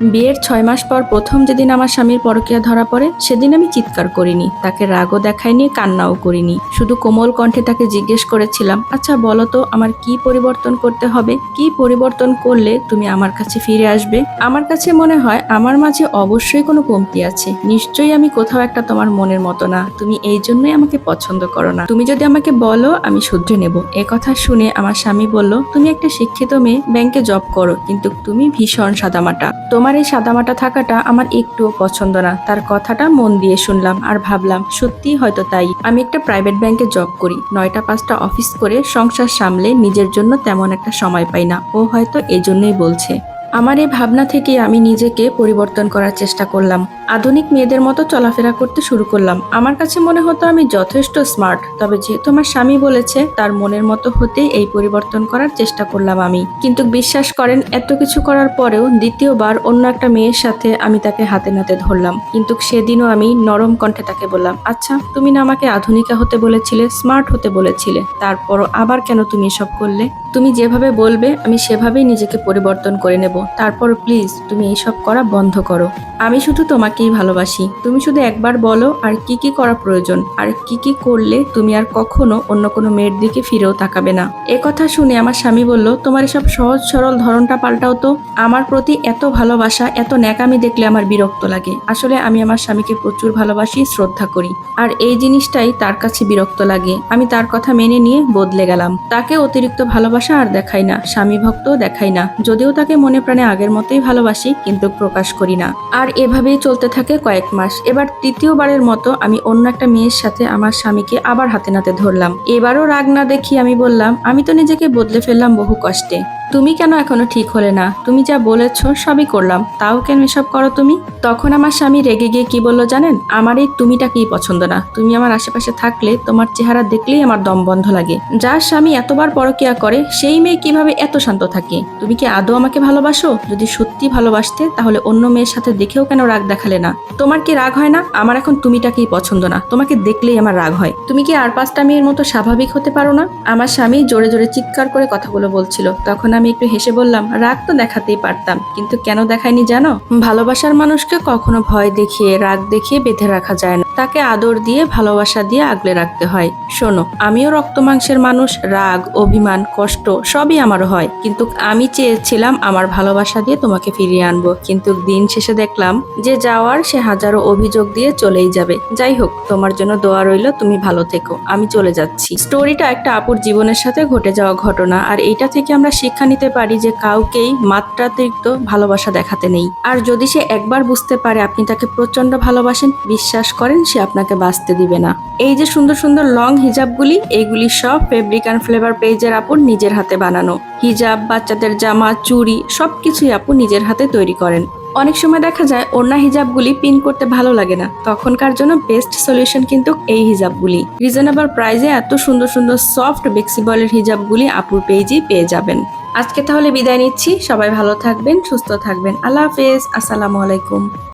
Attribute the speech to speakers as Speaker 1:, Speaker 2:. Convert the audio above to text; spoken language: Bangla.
Speaker 1: বিয়ের ছয় মাস পর প্রথম যেদিন আমার স্বামীর পরকীয়া ধরা পড়ে, সেদিন আমি চিৎকার করিনি, তাকে রাগও দেখাইনি, কান্নাও করিনি। শুধু কোমল কণ্ঠে তাকে জিজ্ঞেস করেছিলাম আচ্ছা বলো তো, আমার কি পরিবর্তন করতে হবে? কি পরিবর্তন করলে তুমি আমার কাছে ফিরে আসবে? আমার কাছে মনে হয়, আমার মাঝে অবশ্যই কোনো কমতি আছে। নিশ্চয়ই আমি কোথাও একটা তোমার মনের মতো না। তুমি এই জন্যই আমাকে পছন্দ করো না। তুমি যদি আমাকে বলো, আমি শুধরে নেব। এ কথা শুনে আমার স্বামী বলল, তুমি একটা শিক্ষিত মেয়ে, ব্যাংকে জব করো, কিন্তু তুমি ভীষণ সাদামাটা। তোমার এই সাদামাটা থাকাটা আমার একটুও পছন্দ না। তার কথাটা মন দিয়ে শুনলাম আর ভাবলাম সত্যি হয়তো তাই। আমি একটা প্রাইভেট ব্যাংকে জব করি। নয়টা পাঁচটা অফিস করে সংসার সামলে নিজের জন্য তেমন একটা সময় পাই না। ও হয়তো এজন্যই জন্যই বলছে। আমার এই ভাবনা থেকে আমি নিজেকে পরিবর্তন করার চেষ্টা করলাম। আধুনিক মেয়েদের মতো চলাফেরা করতে শুরু করলাম। আমার কাছে মনে হতো আমি যথেষ্ট স্মার্ট, তবে যেহেতু আমার স্বামী বলেছে, তার মনের মতো হতে এই পরিবর্তন করার চেষ্টা করলাম আমি। কিন্তু বিশ্বাস করেন, এত কিছু করার পরেও দ্বিতীয়বার অন্য একটা মেয়ের সাথে আমি তাকে হাতে নাতে ধরলাম। কিন্তু সেদিনও আমি নরম কণ্ঠে তাকে বললাম আচ্ছা তুমি না আমাকে আধুনিকা হতে বলেছিলে, স্মার্ট হতে বলেছিলে, তারপরও আবার কেন তুমি এসব করলে? তুমি যেভাবে বলবে, আমি সেভাবেই নিজেকে পরিবর্তন করে নেব। তারপর প্লিজ তুমি এইসব করা বন্ধ করো। আমি শুধু তোমাকেই ভালোবাসি। তুমি শুধু একবার বলো, আর কি কি করা প্রয়োজন, আর কি কি করলে তুমি আর কখনো অন্য কোনো মেয়ের দিকে ফিরেও তাকাবে না। এ কথা শুনে আমার স্বামী বলল, তোমার এসব সহজ সরল ধরনটা পাল্টাও তো। আমার প্রতি এত ভালোবাসা, এত ন্যাকামি দেখলে আমার বিরক্ত লাগে। আসলে আমি আমার স্বামীকে প্রচুর ভালোবাসি, শ্রদ্ধা করি। আর এই জিনিসটাই তার কাছে বিরক্ত লাগে। আমি তার কথা মেনে নিয়ে বদলে গেলাম। তাকে অতিরিক্ত ভালোবাসা আর দেখাই না, স্বামী ভক্তও দেখাই না। যদিও তাকে মনে প্রাণে আগের মতোই ভালোবাসি, কিন্তু প্রকাশ করি না। আর এভাবেই চলতে থাকে কয়েক মাস। এবার তৃতীয়বারের মতো আমি অন্য একটা মেয়ের সাথে আমার স্বামীকে আবার হাতে নাতে ধরলাম। এবারও রাগ না দেখি আমি বললাম, আমি তো নিজেকে বদলে ফেললাম বহু কষ্টে। তুমি কেন এখনও ঠিক হলে না? তুমি যা বলেছ সবই করলাম। তাও কেন এসব করো তুমি? তখন আমার স্বামী রেগে গিয়ে কি বলল জানেন? আমার এই তুমিটাকেই পছন্দ না। তুমি আমার আশেপাশে থাকলে তোমার চেহারা দেখলেই আমার দম বন্ধ লাগে। যার স্বামী এতবার পরকিয়া করে, সেই মেয়ে কীভাবে এত শান্ত থাকে? তুমি কি আদৌ আমাকে ভালোবাসো? যদি সত্যি ভালোবাসতে, তাহলে অন্য মেয়ের সাথে দেখেও কেন রাগ দেখালে না? তোমার কি রাগ হয় না? আমার এখন তুমিটাকেই পছন্দ না। তোমাকে দেখলেই আমার রাগ হয়। তুমি কি আর পাঁচটা মেয়ের মতো স্বাভাবিক হতে পারো না? আমার স্বামী জোরে জোরে চিৎকার করে কথাগুলো বলছিল। তখন আমি একটু হেসে বললাম, রাগ তো দেখাতেই পারতাম, কিন্তু কেন দেখায়নি জানো? ভালোবাসার মানুষকে কখনো ভয় দেখিয়ে, রাগ দেখিয়ে বেঁধে রাখা যায় না। তাকে আদর দিয়ে, ভালোবাসা দিয়ে আগলে রাখতে হয়। শোনো, আমিও রক্ত মাংসের মানুষ, রাগ, অভিমান, কষ্ট সবই আমারও হয়। কিন্তু আমি চেয়েছিলাম আমার ভালোবাসা দিয়ে তোমাকে ফিরিয়ে আনব। কিন্তু দিন শেষে দেখলাম যে যাওয়ার সে হাজারো অভিযোগ দিয়ে চলেই যাবে। যাই হোক, তোমার জন্য দোয়া রইল, তুমি ভালো থেকো। আমি চলে যাচ্ছি। স্টোরিটা একটা আপুর জীবনের সাথে ঘটে যাওয়া ঘটনা, আর এইটা থেকে আমরা শিক্ষা নিতে পারি যে কাউকেই মাত্রাতিরিক্ত ভালোবাসা দেখাতে নেই। আর যদি সে একবার বুঝতে পারে আপনি তাকে প্রচণ্ড ভালোবাসেন, বিশ্বাস করেন সে আপনাকে বাঁচতে দিবে না। এই যে সুন্দর সুন্দর লং হিজাবগুলি এইগুলি সব ফেব্রিক অ্যান্ড ফ্লেভার পেজের আপুর নিজের হাতে বানানো। হিজাব, বাচ্চাদের জামা, চুড়ি, সবকিছুই আপু নিজের হাতে তৈরি করেন। অনেক সময় দেখা যায়, ওড়না হিজাবগুলি পিন করতে ভালো লাগে না। তখনকার জন্য বেস্ট সলিউশন কিন্তু এই হিজাবগুলি। রিজনেবল প্রাইসে এত সুন্দর সুন্দর সফট বেক্সিবলের হিজাবগুলি আপুর পেজেই পেয়ে যাবেন। আজকে তাহলে বিদায় নিচ্ছি। সবাই ভালো থাকবেন, সুস্থ থাকবেন। আল্লাহ হাফেজ। আসসালামু আলাইকুম।